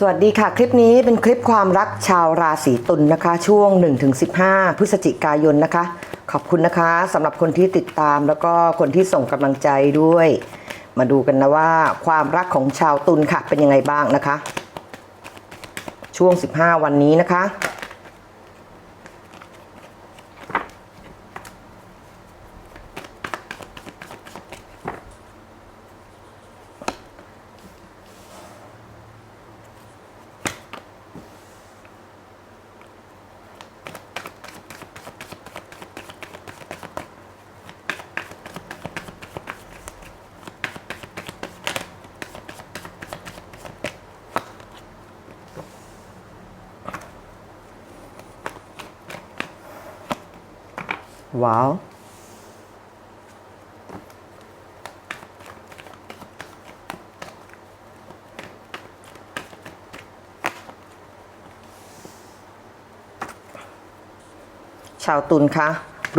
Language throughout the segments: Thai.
สวัสดีค่ะ คลิปนี้เป็นคลิปความรักชาวราศีตุลนะคะ ช่วง 1-15 พฤศจิกายนนะคะ ขอบคุณนะคะสำหรับคนที่ติดตามแล้วก็คนที่ส่งกำลังใจด้วย มาดูกันนะว่าความรักของชาวตุลค่ะเป็นยังไงบ้างนะคะ ช่วง 15 วันนี้นะคะ ว้าว ชาวตุลคะ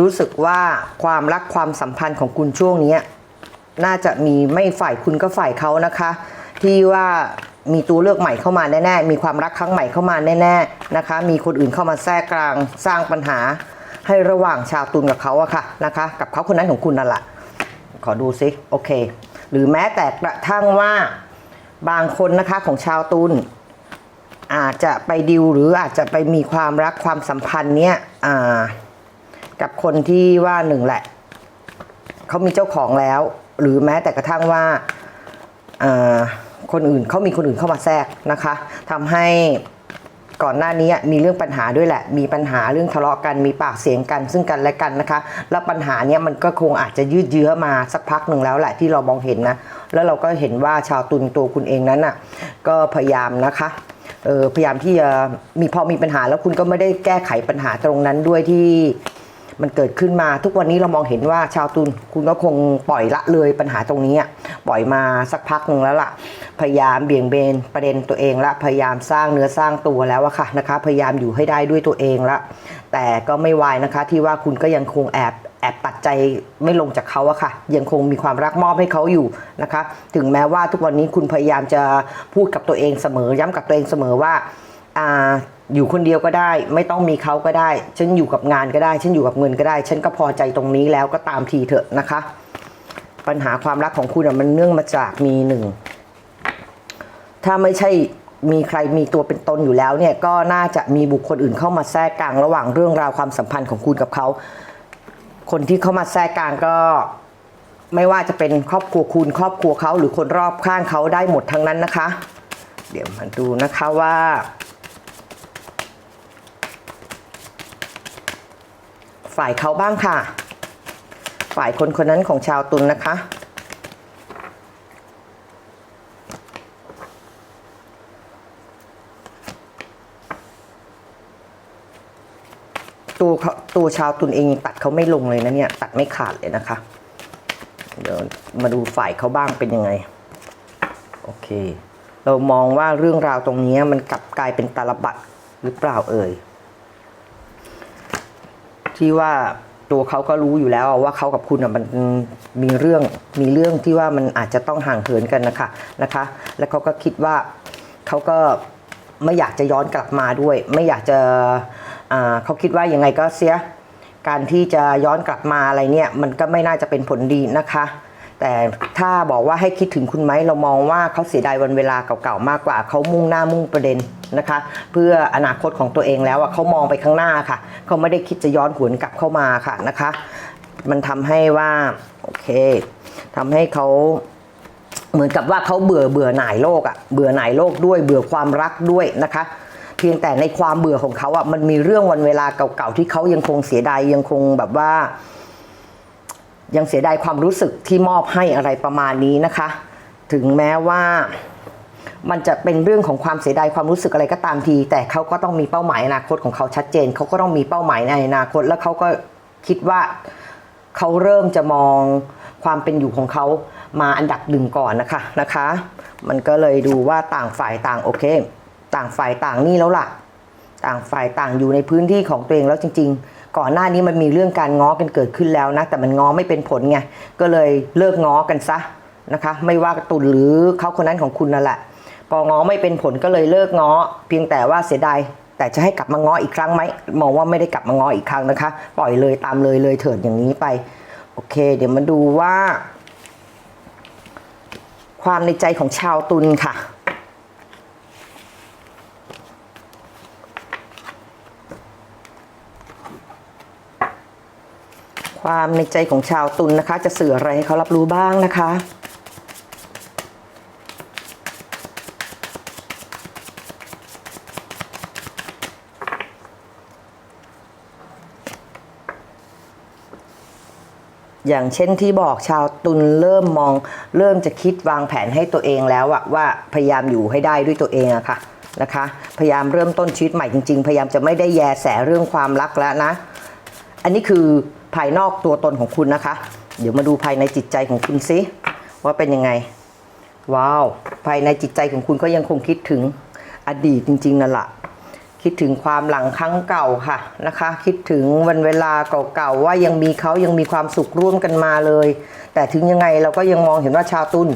รู้สึกว่าความรักความสัมพันธ์ของคุณช่วงนี้น่าจะมีไม่ฝ่ายคุณก็ฝ่ายเขานะคะ ที่ว่ามีตัวเลือกใหม่เข้ามาแน่ๆ มีความรักครั้งใหม่เข้ามาแน่ๆนะคะ มีคนอื่นเข้ามาแทรกกลางสร้างปัญหา ให้ระหว่างชาวตุลกับเขาอะค่ะนะคะ กับเขาคนนั้นของคุณนั่นแหละขอดูซิโอเค หรือแม้แต่กระทั่งว่าบางคนนะคะของชาวตุลอาจจะไปดิวหรืออาจจะไปมีความรักความสัมพันธ์เนี้ยกับคนที่ว่าหนึ่งแหละเขามีเจ้าของแล้ว หรือแม้แต่กระทั่งว่าอ่าคนอื่นเขามีคนอื่นเข้ามาแทรกนะคะทำให้ ก่อนหน้านี้มีเรื่องปัญหาด้วยแหละ มีปัญหาเรื่องทะเลาะกัน มีปากเสียงกัน ซึ่งกันและกันนะคะ แล้วปัญหาเนี้ยมันก็คงอาจจะยืดเยื้อมาสักพักหนึ่งแล้วแหละที่เรามองเห็นนะ แล้วเราก็เห็นว่าชาวตุนตัวคุณเองนั้นอะ ก็พยายามนะคะเออพยายามที่จะมีพอมีปัญหาแล้วคุณก็ไม่ได้แก้ไขปัญหาตรงนั้นด้วยที่ มันเกิดขึ้นมาทุกวันนี้เรามองเห็นว่าชาวตุลคุณก็คงปล่อยละเลยปัญหาตรงนี้ปล่อยมาสักพักหนึ่งแล้วล่ะ พยายามเบี่ยงเบนประเด็นตัวเองละพยายามสร้างเนื้อสร้างตัวแล้วอะค่ะนะคะ พยายามอยู่ให้ได้ด้วยตัวเองละแต่ก็ไม่วายนะคะที่ว่าคุณก็ยังคงแอบแอบตัดใจไม่ลงจากเขาอะค่ะ ยังคงมีความรักมอบให้เขาอยู่นะคะ ถึงแม้ว่าทุกวันนี้คุณพยายามจะพูดกับตัวเองเสมอ ย้ำกับตัวเองเสมอว่า อ่าอยู่คนเดียวก็ได้ ไม่ต้องมีเขาก็ได้ ฉันอยู่กับงานก็ได้ ฉันอยู่กับเงินก็ได้ ฉันก็พอใจตรงนี้แล้วก็ตามทีเถอะนะคะ ปัญหาความรักของคุณมันเนื่องมาจากมีหนึ่งถ้าไม่ใช่มีใครมีตัวเป็นตนอยู่แล้วเนี่ยก็น่าจะมีบุคคลอื่นเข้ามาแทรกกลางระหว่างเรื่องราวความสัมพันธ์ของคุณกับเขา คนที่เข้ามาแทรกกลางก็ไม่ว่าจะเป็นครอบครัวคุณครอบครัวเขาหรือคนรอบข้างเขาได้หมดทั้งนั้นนะคะ เดี๋ยวมาดูนะคะว่า ฝ่ายเขาบ้างค่ะ ฝ่ายคนคนนั้นของชาวตุลนนะคะ ตัวเขาตัวชาวตุนเองตัดเขาไม่ลงเลยนะเนี่ย ตัดไม่ขาดเลยนะคะ เดี๋ยวมาดูฝ่ายเขาบ้างเป็นยังไง โอเค เรามองว่าเรื่องราวตรงนี้มันกลับกลายเป็นตาลบัตหรือเปล่าเอ่ย ที่ว่าตัวเขาก็รู้อยู่แล้วว่าเขากับคุณมันมีเรื่องมีเรื่องที่ว่ามันอาจจะต้องห่างเหินกันนะคะนะคะ แล้วเขาก็คิดว่าเขาก็ไม่อยากจะย้อนกลับมาด้วย ไม่อยากจะเขาคิดว่ายังไงก็เสียการที่จะย้อนกลับมาอะไรเนี่ยมันก็ไม่น่าจะเป็นผลดีนะคะ แต่ถ้าบอกว่าให้คิดถึงคุณไหมเรามองว่าเขาเสียดายวันเวลาเก่าๆมากกว่าเขามุ่งหน้ามุ่งประเด็นนะคะ เพื่ออนาคตของตัวเองแล้วอะเขามองไปข้างหน้าค่ะเขาไม่ได้คิดจะย้อนหวนกลับเข้ามาค่ะนะคะ มันทำให้ว่าโอเคทำให้เขาเหมือนกับว่าเขาเบื่อเบื่อหน่ายโลกอะเบื่อหน่ายโลกด้วย เบื่อความรักด้วยนะคะเพียงแต่ในความเบื่อของเขาอะมันมีเรื่องวันเวลาเก่าๆที่เขายังคงเสียดายยังคงแบบว่า ยังเสียดายความรู้สึกที่มอบให้อะไรประมาณนี้นะคะ ถึงแม้ว่ามันจะเป็นเรื่องของความเสียดายความรู้สึกอะไรก็ตามที แต่เขาก็ต้องมีเป้าหมายอนาคตของเขาชัดเจน เขาก็ต้องมีเป้าหมายในอนาคต แล้วเขาก็คิดว่าเขาเริ่มจะมองความเป็นอยู่ของเขามาอันดับหนึ่งก่อนนะคะนะคะ มันก็เลยดูว่าต่างฝ่ายต่างโอเค ต่างฝ่ายต่างนี่แล้วล่ะ ต่างฝ่ายต่างอยู่ในพื้นที่ของตัวเองแล้วจริง ๆ ก่อนหน้านี้มันมีเรื่องการง้อกันเกิดขึ้นแล้วนะ แต่มันง้อไม่เป็นผลไง ก็เลยเลิกง้อกันซะนะคะ ไม่ว่าตุนหรือเขาคนนั้นของคุณนั่นแหละ พอง้อไม่เป็นผลก็เลยเลิกง้อ เพียงแต่ว่าเสียดาย แต่จะให้กลับมาง้ออีกครั้งไหม มองว่าไม่ได้กลับมาง้ออีกครั้งนะคะ ปล่อยเลยตามเลยเลยเถิดอย่างนี้ไป โอเค เดี๋ยวมาดูว่า ความในใจของชาวตุลค่ะ ความในใจของชาวตุลนะคะ จะสื่ออะไรให้เขารับรู้บ้างนะคะ อย่างเช่นที่บอกชาวตุลเริ่มมอง เริ่มจะคิดวางแผนให้ตัวเองแล้วอะว่าพยายามอยู่ให้ได้ด้วยตัวเองอะค่ะนะคะ พยายามเริ่มต้นชีวิตใหม่จริง ๆ พยายามจะไม่ได้แยแสเรื่องความรักแล้วนะ อันนี้คือ ภายนอกตัวตนของคุณนะคะ เดี๋ยวมาดูภายในจิตใจของคุณซิว่าเป็นยังไง ว้าว ภายในจิตใจของคุณก็ยังคงคิดถึงอดีตจริงๆนั่นแหละคิดถึงความหลังครั้งเก่าค่ะนะคะ คิดถึงวันเวลาเก่าๆว่ายังมีเขายังมีความสุขร่วมกันมาเลย แต่ถึงยังไงเราก็ยังมองเห็นว่าชาวตุล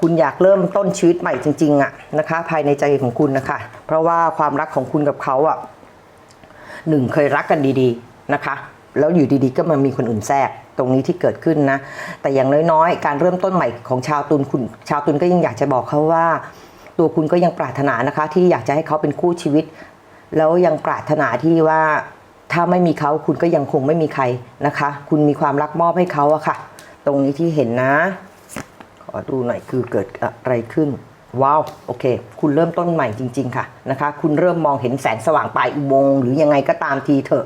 คุณอยากเริ่มต้นชีวิตใหม่จริงๆอะนะคะ ภายในใจของคุณนะคะ เพราะว่าความรักของคุณกับเขาอะหนึ่งเคยรักกันดีๆนะคะ แล้วอยู่ดีๆ ก็มามีคนอื่นแทรกตรงนี้ที่เกิดขึ้นนะ แต่อย่างน้อยๆ การเริ่มต้นใหม่ของชาวตุลคุณชาวตุลก็ยังอยากจะบอกเขาว่า ตัวคุณก็ยังปรารถนานะคะ ที่อยากจะให้เขาเป็นคู่ชีวิต แล้วยังปรารถนาที่ว่าถ้าไม่มีเขาคุณก็ยังคงไม่มีใครนะคะ คุณมีความรักมอบให้เขาอะค่ะ ตรงนี้ที่เห็นนะ ขอดูหน่อยคือเกิดอะไรขึ้นว้าวโอเค คุณเริ่มต้นใหม่จริง ๆ ค่ะนะคะ คุณเริ่มมองเห็นแสงสว่างปลายอุโมงค์หรือยังไงก็ตามทีเถอะ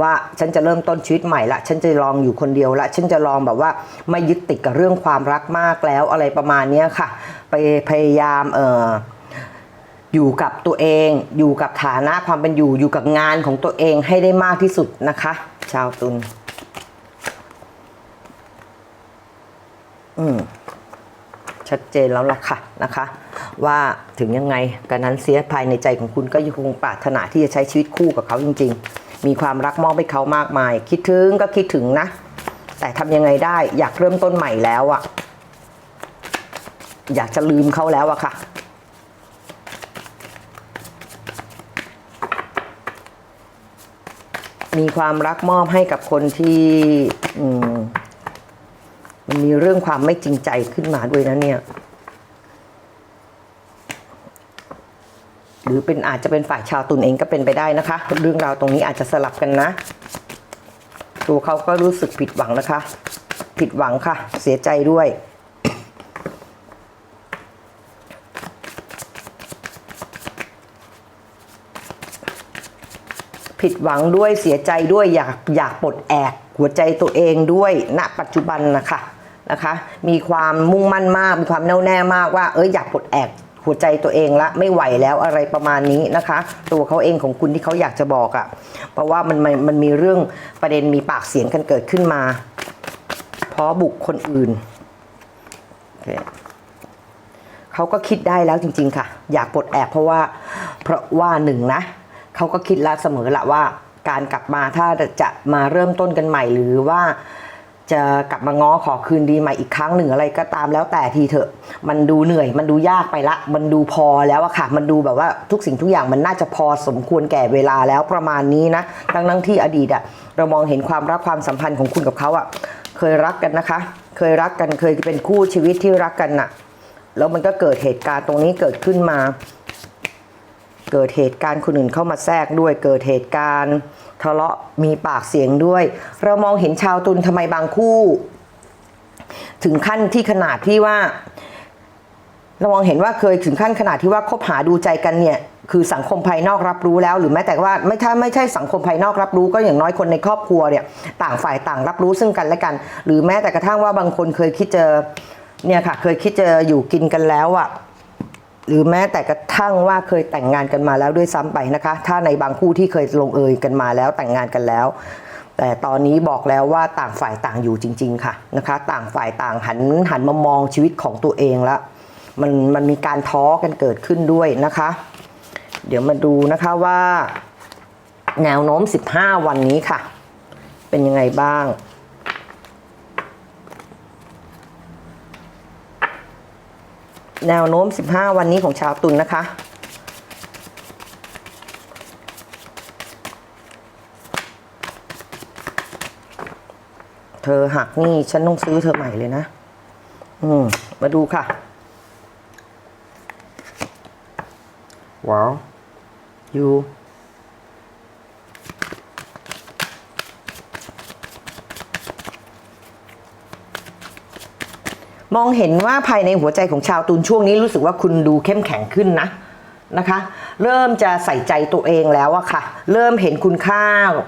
ว่าฉันจะเริ่มต้นชีวิตใหม่ละ ฉันจะลองอยู่คนเดียวละ ฉันจะลองแบบว่าไม่ยึดติดกับเรื่องความรักมากแล้วอะไรประมาณนี้ค่ะ ไปพยายามเอออยู่กับตัวเอง อยู่กับฐานะความเป็นอยู่อยู่กับงานของตัวเองให้ได้มากที่สุดนะคะ ชาวตุลอืมชัดเจนแล้วล่ะค่ะนะคะ ว่าถึงยังไงกันนั้นเสียภายในใจของคุณก็ยังคงปรารถนาที่จะใช้ชีวิตคู่กับเขาจริง ๆ มีความรักมอบให้เขามากมาย คิดถึงก็คิดถึงนะ แต่ทำยังไงได้อยากเริ่มต้นใหม่แล้วอะอยากจะลืมเขาแล้วอะค่ะมีความรักมอบให้กับคนที่มันมีเรื่องความไม่จริงใจขึ้นมาด้วยนะเนี่ย หรือเป็นอาจจะเป็นฝ่ายชาวตุนเองก็เป็นไปได้นะคะ เรื่องราวตรงนี้อาจจะสลับกันนะ ตัวเขาก็รู้สึกผิดหวังนะคะ ผิดหวังค่ะ เสียใจด้วยผิดหวังด้วยเสียใจด้วยอยากอยากปลดแอกหัวใจตัวเองด้วยณปัจจุบันนะคะนะคะ มีความมุ่งมั่นมากมีความแน่วแน่มากว่าเอ้ยอยากปลดแอก หัวใจตัวเองละไม่ไหวแล้วอะไรประมาณนี้นะคะ ตัวเขาเองของคุณที่เขาอยากจะบอกอะ่ะเพราะว่ามันมันมันมีเรื่องประเด็นมีปากเสียงกันเกิดขึ้นมา เพราะบุคคลอื่นโอเคเขาก็คิดได้แล้วจริง ๆ ค่ะ อยากปลดแอกเพราะว่าเพราะว่าหนึ่งนะเขาก็คิดแล้วเสมอละว่าการกลับมาถ้าจะมาเริ่มต้นกันใหม่หรือว่า จะกลับมาง้อขอคืนดีใหม่อีกครั้งหนึ่งอะไรก็ตามแล้วแต่ทีเถอะ มันดูเหนื่อย มันดูยากไปละ มันดูพอแล้วอะค่ะ มันดูแบบว่าทุกสิ่งทุกอย่างมันน่าจะพอสมควรแก่เวลาแล้วประมาณนี้นะทั้งทั้งที่อดีตอะเรามองเห็นความรักความสัมพันธ์ของคุณกับเขาอะเคยรักกันนะคะ เคยรักกันเคยเป็นคู่ชีวิตที่รักกันน่ะแล้วมันก็เกิดเหตุการณ์ตรงนี้เกิดขึ้นมา เกิดเหตุการณ์คนอื่นเข้ามาแทรกด้วยเกิดเหตุการณ์ ทะเลาะมีปากเสียงด้วย เรามองเห็นชาวตุลทำไมบางคู่ ถึงขั้นที่ขนาดที่ว่าเรามองเห็นว่าเคยถึงขั้นขนาดที่ว่าคบหาดูใจกันเนี่ยคือสังคมภายนอกรับรู้แล้ว หรือแม้แต่ว่าไม่ถ้าไม่ใช่สังคมภายนอกรับรู้ก็อย่างน้อยคนในครอบครัวเนี่ยต่างฝ่ายต่างรับรู้ซึ่งกันและกัน หรือแม้แต่กระทั่งว่าบางคนเคยคิดเจะเนี่ยค่ะเคยคิดเจะอยู่กินกันแล้วอะ หรือแม้แต่กระทั่งว่าเคยแต่งงานกันมาแล้วด้วยซ้ำไปนะคะ ถ้าในบางคู่ที่เคยลงเอยกันมาแล้วแต่งงานกันแล้ว แต่ตอนนี้บอกแล้วว่าต่างฝ่ายต่างอยู่จริง ๆ ค่ะนะคะ ต่างฝ่ายต่างหันหันมามองชีวิตของตัวเองล้วมันมันมีการท้อกันเกิดขึ้นด้วยนะคะ เดี๋ยวมาดูนะคะว่า แนวโน้ม 15 วันนี้ค่ะ เป็นยังไงบ้าง แนวโน้ม 15 วันนี้ของชาวตุลนนะคะ เธอหักนี่ฉันต้องซื้อเธอใหม่เลยนะ อืม มาดูค่ะ ว้าว อยู่ มองเห็นว่าภายในหัวใจของชาวตุลช่วงนี้รู้สึกว่าคุณดูเข้มแข็งขึ้นนะนะคะ เริ่มจะใส่ใจตัวเองแล้วอะค่ะ เริ่มเห็นคุณค่า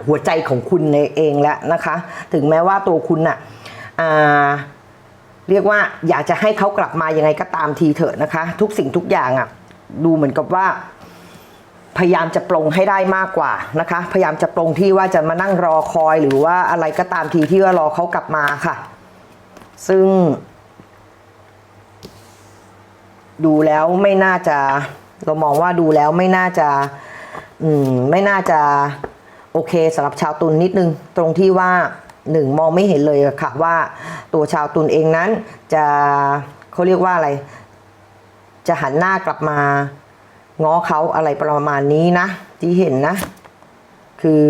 หัวใจของคุณในเองแล้วนะคะ ถึงแม้ว่าตัวคุณน่ะอเรียกว่าอยากจะให้เขากลับมายังไงก็ตามทีเถอะนะคะ ทุกสิ่งทุกอย่างอะดูเหมือนกับว่าพยายามจะปรงให้ได้มากกว่านะคะ พยายามจะปรงที่ว่าจะมานั่งรอคอยหรือว่าอะไรก็ตามทีที่ว่ารอเขากลับมาค่ะ ซึ่ง ดูแล้วไม่น่าจะเรามองว่าดูแล้วไม่น่าจะอืมไม่น่าจะโอเคสำหรับชาวตุลนนิดนึง ตรงที่ว่าหนึ่งมองไม่เห็นเลยค่ะว่าตัวชาวตุลเองนั้นจะเขาเรียกว่าอะไร จะหันหน้ากลับมาง้อเขาอะไรประมาณนี้นะ ที่เห็นนะ คือ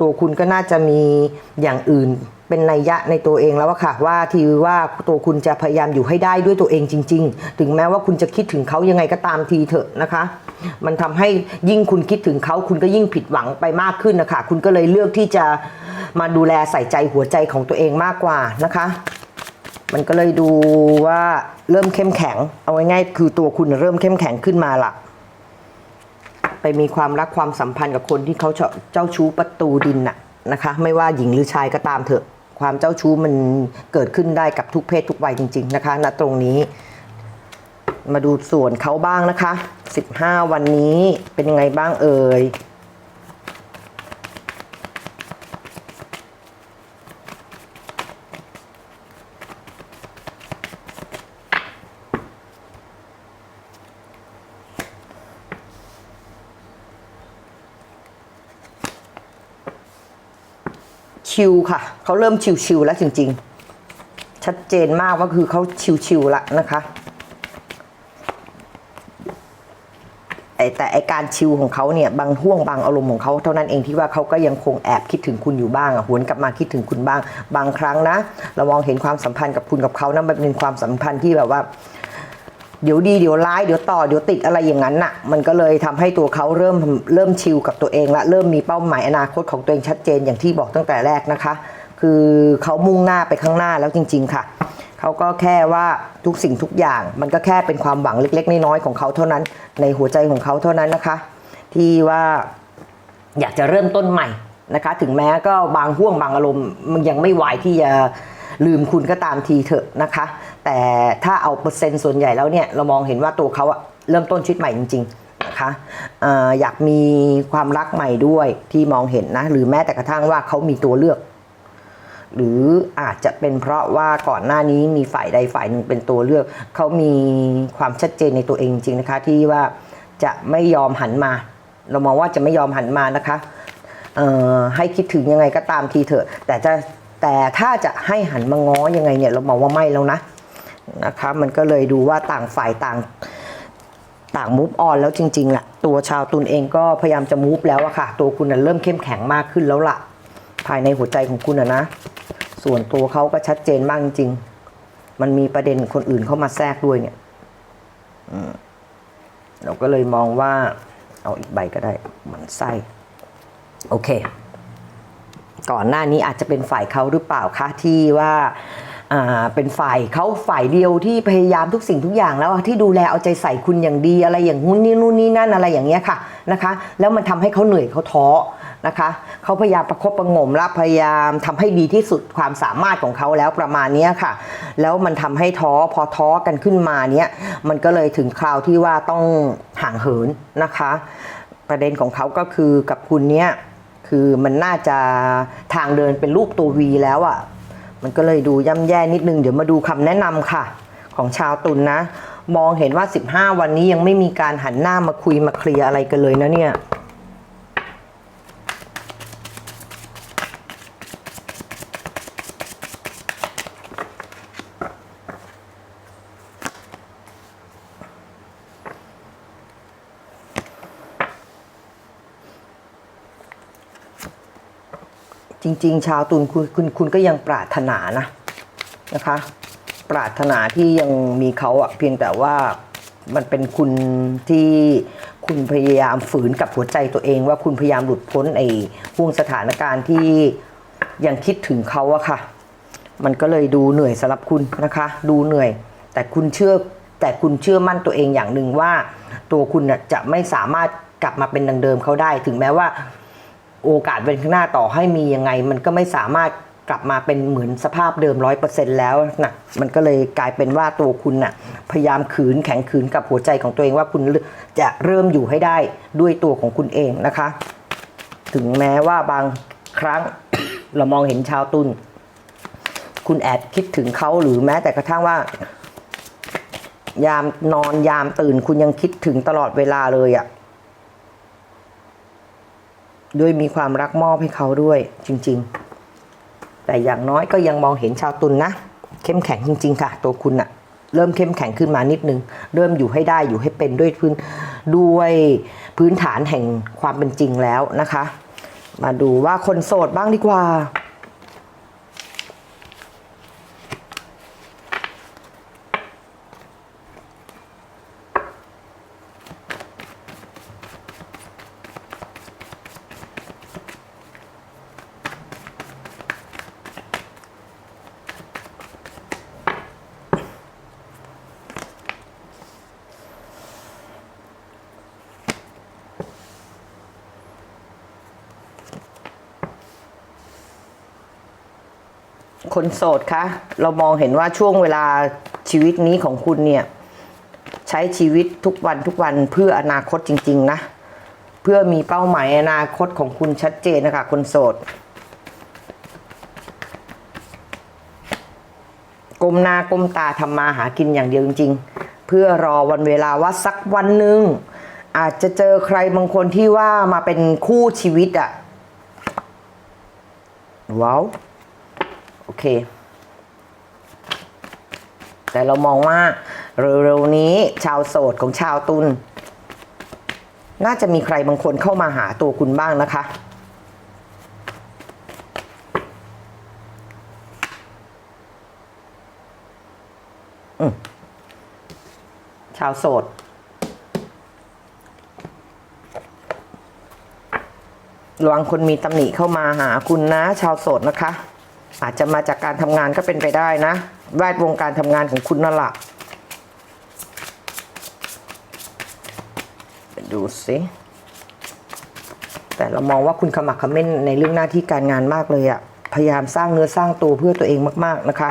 ตัวคุณก็น่าจะมีอย่างอื่น เป็นนัยยะในตัวเองแล้วค่ะว่าทีว่าตัวคุณจะพยายามอยู่ให้ได้ด้วยตัวเองจริง ๆ ถึงแม้ว่าคุณจะคิดถึงเขายังไงก็ตามทีเถอะนะคะ มันทำให้ยิ่งคุณคิดถึงเขาคุณก็ยิ่งผิดหวังไปมากขึ้นนะคะคุณก็เลยเลือกที่จะมาดูแลใส่ใจหัวใจของตัวเองมากกว่านะคะ มันก็เลยดูว่าเริ่มเข้มแข็ง เอาง่ายๆคือตัวคุณเริ่มเข้มแข็งขึ้นมาละไปมีความรักความสัมพันธ์กับคนที่เขาเจ้าชู้ประตูดินน่ะนะคะ ไม่ว่าหญิงหรือชายก็ตามเถอะ ความเจ้าชู้มันเกิดขึ้นได้กับทุกเพศทุกวัยจริง ๆ นะคะณตรงนี้ มาดูส่วนเขาบ้างนะคะ 15 วันนี้เป็นยังไงบ้างเอ่ย ชิลค่ะ เขาเริ่มชิวๆแล้วจริง ๆ ชัดเจนมากว่าคือเขาชิวๆละนะคะไอแต่ไอการชิลของเขาเนี่ยบางห่วงบางอารมณ์ของเขาเท่านั้นเองที่ว่าเขาก็ยังคงแอบคิดถึงคุณอยู่บ้างหวนกลับมาคิดถึงคุณบ้าง บางครั้งนะ เรามองเห็นความสัมพันธ์กับคุณกับเขานะมันเป็นความสัมพันธ์ที่แบบว่า เดี๋ยวดีเดี๋ยวร้ายเดี๋ยวต่อเดี๋ยวติดอะไรอย่างนั้นน่ะ มันก็เลยทำให้ตัวเขาเริ่มเริ่มชิลกับตัวเองละเริ่มมีเป้าหมายอนาคตของตัวเองชัดเจนอย่างที่บอกตั้งแต่แรกนะคะ คือเขามุ่งหน้าไปข้างหน้าแล้วจริง ๆ ค่ะเขาก็แค่ว่าทุกสิ่งทุกอย่างมันก็แค่เป็นความหวังเล็ก ๆ น้อยๆของเขาเท่านั้น ในหัวใจของเขาเท่านั้นนะคะ ที่ว่าอยากจะเริ่มต้นใหม่นะคะ ถึงแม้ก็บางห่วงบางอารมณ์มันยังไม่ไหวที่จะลืมคุณก็ตามทีเถอะนะคะ แต่ถ้าเอาเปอร์เซ็นต์ส่วนใหญ่แล้วเนี่ยเรามองเห็นว่าตัวเขาอะเริ่มต้นชีวิตใหม่จริงๆนะคะออยากมีความรักใหม่ด้วยที่มองเห็นนะ หรือแม้แต่กระทั่งว่าเขามีตัวเลือก หรืออาจจะเป็นเพราะว่าก่อนหน้านี้มีฝ่ายใดฝ่ายหนึ่งเป็นตัวเลือก เขามีความชัดเจนในตัวเองจริงนะคะ ที่ว่าจะไม่ยอมหันมา เรามองว่าจะไม่ยอมหันมานะคะให้คิดถึงยังไงก็ตามทีเถอะ แต่จะแต่ถ้าจะให้หันมาง้อยังไงเนี่ยเรามองว่าไม่แล้วนะ นะคะมันก็เลยดูว่าต่างฝ่ายต่างต่างมูฟออนแล้วจริงๆล่ะตัวชาวตุลเองก็พยายามจะมูฟแล้วอะค่ะ ตัวคุณน่ะเริ่มเข้มแข็งมากขึ้นแล้วล่ะ ภายในหัวใจของคุณอะนะ ส่วนตัวเขาก็ชัดเจนมากจริงๆมันมีประเด็นคนอื่นเข้ามาแทรกด้วยเนี่ยเราก็เลยมองว่า เอาอีกใบก็ได้เหมือนไส้โอเค ก่อนหน้านี้อาจจะเป็นฝ่ายเขาหรือเปล่าคะที่ว่า เป็นฝ่ายเขาฝ่ายเดียวที่พยายามทุกสิ่งทุกอย่างแล้วที่ดูแลเอาใจใส่คุณอย่างดีอะไรอย่างนู้นนี่นู่นนี่นั่นอะไรอย่างเงี้ยค่ะนะคะ แล้วมันทำให้เขาเหนื่อยเขาท้อนะคะเขาพยายามประคบประงมและพยายามทำให้ดีที่สุดความสามารถของเขาแล้วประมาณนี้ค่ะ แล้วมันทำให้ท้อพอท้อกันขึ้นมาเนี้ยมันก็เลยถึงคราวที่ว่าต้องห่างเหินนะคะ ประเด็นของเขาก็คือกับคุณเนี้ยคือมันน่าจะทางเดินเป็นรูปตัววีแล้วอะ่ะ มันก็เลยดูย่ำแย่นิดนึง เดี๋ยวมาดูคำแนะนำค่ะ ของชาวตุลนนะ มองเห็นว่า 15 วันนี้ยังไม่มีการหันหน้ามาคุยมาเคลียร์อะไรกันเลยนะเนี่ย ริง ๆ ชาวตุลคุณคุณคุณก็ยังปรารถนานะนะคะ ปรารถนาที่ยังมีเขาอะเพียงแต่ว่ามันเป็นคุณที่คุณพยายามฝืนกับหัวใจตัวเอง ว่าคุณพยายามหลุดพ้นไอ้ห่วงสถานการณ์ที่ยังคิดถึงเขาอะค่ะ มันก็เลยดูเหนื่อยสำหรับคุณนะคะ ดูเหนื่อย แต่คุณเชื่อแต่คุณเชื่อมั่นตัวเองอย่างหนึ่งว่า ตัวคุณน่ะจะไม่สามารถกลับมาเป็นดังเดิมเขาได้ ถึงแม้ว่า โอกาสเป็นข้างหน้าต่อให้มียังไง มันก็ไม่สามารถกลับมาเป็นเหมือนสภาพเดิมร้อยเปอร์เซ็นแล้วนะมันก็เลยกลายเป็นว่าตัวคุณน่ะพยายามขืนแข็งขืนกับหัวใจของตัวเองว่าคุณจะเริ่มอยู่ให้ได้ด้วยตัวของคุณเองนะคะ ถึงแม้ว่าบางครั้งเรามองเห็นชาวตุลคุณแอบคิดถึงเขาหรือแม้แต่กระทั่งว่า ยามนอนยามตื่นคุณยังคิดถึงตลอดเวลาเลยอะ่ะ ด้วยมีความรักมอบให้เขาด้วยจริง ๆ แต่อย่างน้อยก็ยังมองเห็นชาวตุลนนะเข้มแข็งจริง ๆ ค่ะ ตัวคุณอะเริ่มเข้มแข็งขึ้นมานิดนึง เริ่มอยู่ให้ได้อยู่ให้เป็นด้วยพื้นด้วยพื้นฐานแห่งความเป็นจริงแล้วนะคะ มาดูว่าคนโสดบ้างดีกว่า คนโสดคะเรามองเห็นว่าช่วงเวลาชีวิตนี้ของคุณเนี่ย ใช้ชีวิตทุกวันทุกวันเพื่ออนาคตจริง ๆ นะ เพื่อมีเป้าหมายอนาคตของคุณชัดเจนนะคะ คนโสดก้มหน้าก้มตาทำมาหากินอย่างเดียวจริง ๆ เพื่อรอวันเวลาว่าสักวันหนึ่งอาจจะเจอใครบางคนที่ว่ามาเป็นคู่ชีวิตอะว้าว โอเค แต่เรามองว่าเร็วๆนี้ชาวโสดของชาวตุลน่าจะมีใครบางคนเข้ามาหาตัวคุณบ้างนะคะ ชาวโสด ระวังคนมีตำหนิเข้ามาหาคุณนะ ชาวโสดนะคะ อาจจะมาจากการทำงานก็เป็นไปได้นะ แวดวงการทำงานของคุณนั่นแหละดูสิแต่เรามองว่าคุณขมักขม้นในเรื่องหน้าที่การงานมากเลยอะพยายามสร้างเนื้อสร้างตัวเพื่อตัวเองมาก ๆ นะคะ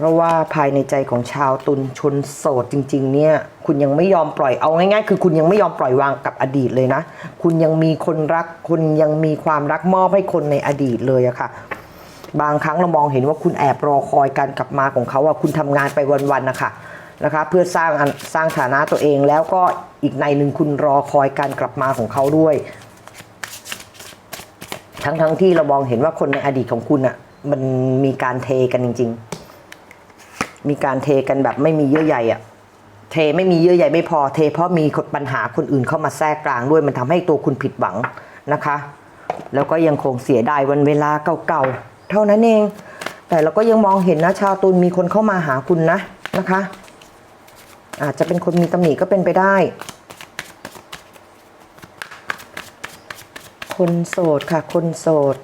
เพราะว่าภายในใจของชาวตุลชนโสดจริง ๆ เนี่ยคุณยังไม่ยอมปล่อยเอาง่ายๆ คือคุณยังไม่ยอมปล่อยวางกับอดีตเลยนะ คุณยังมีคนรักคุณยังมีความรักมอบให้คนในอดีตเลยอะค่ะ บางครั้งเรามองเห็นว่าคุณแอบรอคอยการกลับมาของเขาอะคุณทำงานไปวันๆนะคะนะคะเพื่อสร้างสร้างฐานะตัวเองแล้วก็อีกในหนึ่งคุณรอคอยการกลับมาของเขาด้วย ทั้งๆทที่เรามองเห็นว่าคนในอดีตของคุณอะมันมีการเทกันจริง ๆ มีการเทกันแบบไม่มีเยื่อใยอะเทไม่มีเยื่อใยไม่พอเทเพราะมีปัญหาคนอื่นเข้ามาแทรกกลางด้วยมันทำให้ตัวคุณผิดหวังนะคะ แล้วก็ยังคงเสียดายวันเวลาเก่าๆเท่านั้นเอง แต่เราก็ยังมองเห็นนะชาวตุลมีคนเข้ามาหาคุณนะนะคะ อาจจะเป็นคนมีตำหนิก็เป็นไปได้ คนโสดค่ะ คนโสด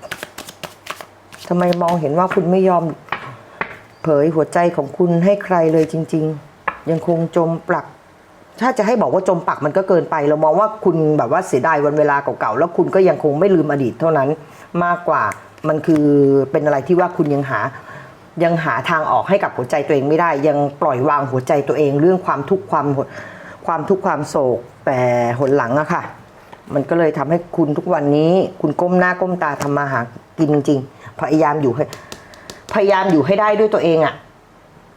ทำไมมองเห็นว่าคุณไม่ยอม เผยหัวใจของคุณให้ใครเลยจริง ๆ ยังคงจมปลัก ถ้าจะให้บอกว่าจมปักมันก็เกินไป เรามองว่าคุณแบบว่าเสียดายวันเวลาเก่าๆแล้วคุณก็ยังคงไม่ลืมอดีตเท่านั้นมากกว่ามันคือเป็นอะไรที่ว่าคุณยังหายังหาทางออกให้กับหัวใจตัวเองไม่ได้ ยังปล่อยวางหัวใจตัวเองเรื่องความทุกข์ความความทุกข์ความโศกแต่หนหลังอะค่ะ มันก็เลยทำให้คุณทุกวันนี้ คุณก้มหน้าก้มตาทำมาหากินจริงๆพยายามอยู่ให้ พยายามอยู่ให้ได้ด้วยตัวเองอะ่ะ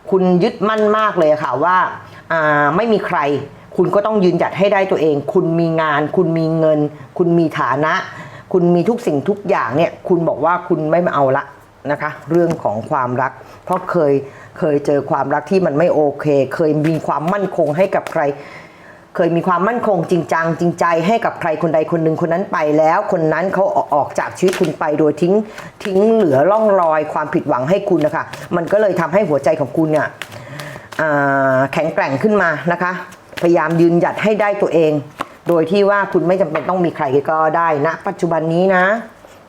คุณยึดมั่นมากเลยค่ะว่าอ่าไม่มีใคร คุณก็ต้องยืนหยัดให้ได้ตัวเอง คุณมีงาน คุณมีเงิน คุณมีฐานะ คุณมีทุกสิ่งทุกอย่างเนี่ย คุณบอกว่าคุณไม่มาเอาละนะคะ เรื่องของความรัก เพราะเคยเคยเจอความรักที่มันไม่โอเค เคยมีความมั่นคงให้กับใคร เคยมีความมั่นคงจริงจังจริงใจให้กับใครคนใดคนหนึ่งคนนั้นไปแล้ว คนนั้นเขาออกจากชีวิตคุณไปโดยทิ้งทิ้งเหลือร่องรอยความผิดหวังให้คุณนะคะ มันก็เลยทำให้หัวใจของคุณเนี่ยแข็งแกร่งขึ้นมานะคะ พยายามยืนหยัดให้ได้ตัวเอง โดยที่ว่าคุณไม่จำเป็นต้องมีใครก็ได้นะ ปัจจุบันนี้นะ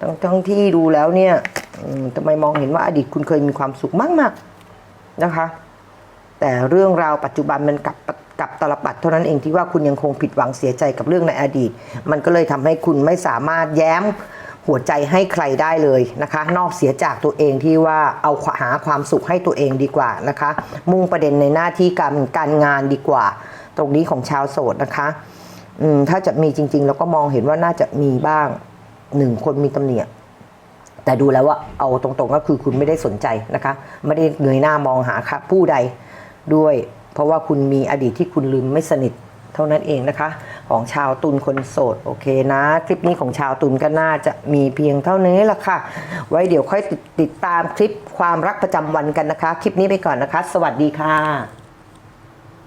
ทั้งทั้งที่ดูแล้วเนี่ยทำไมมองเห็นว่าอดีตคุณเคยมีความสุขมากๆนะคะ แต่เรื่องราวปัจจุบันมันกลับ กับตลปัดเท่านั้นเองที่ว่าคุณยังคงผิดหวังเสียใจกับเรื่องในอดีต มันก็เลยทำให้คุณไม่สามารถแย้มหัวใจให้ใครได้เลยนะคะ นอกเสียจากตัวเองที่ว่าเอาหาความสุขให้ตัวเองดีกว่านะคะ มุ่งประเด็นในหน้าที่การการงานดีกว่า ตรงนี้ของชาวโสดนะคะถ้าจะมีจริงๆเราก็มองเห็นว่าน่าจะมีบ้างหนึ่งคนมีตำหนิแต่ดูแล้วว่าเอาตรงๆก็คือคุณไม่ได้สนใจนะคะ ไม่ได้เงยหน้ามองหาผู้ใดด้วย เพราะว่าคุณมีอดีตที่คุณลืมไม่สนิทเท่านั้นเองนะคะ ของชาวตุลคนโสดโอเคนะ คลิปนี้ของชาวตุลก็น่าจะมีเพียงเท่านี้ละค่ะ ไว้เดี๋ยวค่อยติดติดตามคลิปความรักประจำวันกันนะคะ คลิปนี้ไปก่อนนะคะ สวัสดีค่ะ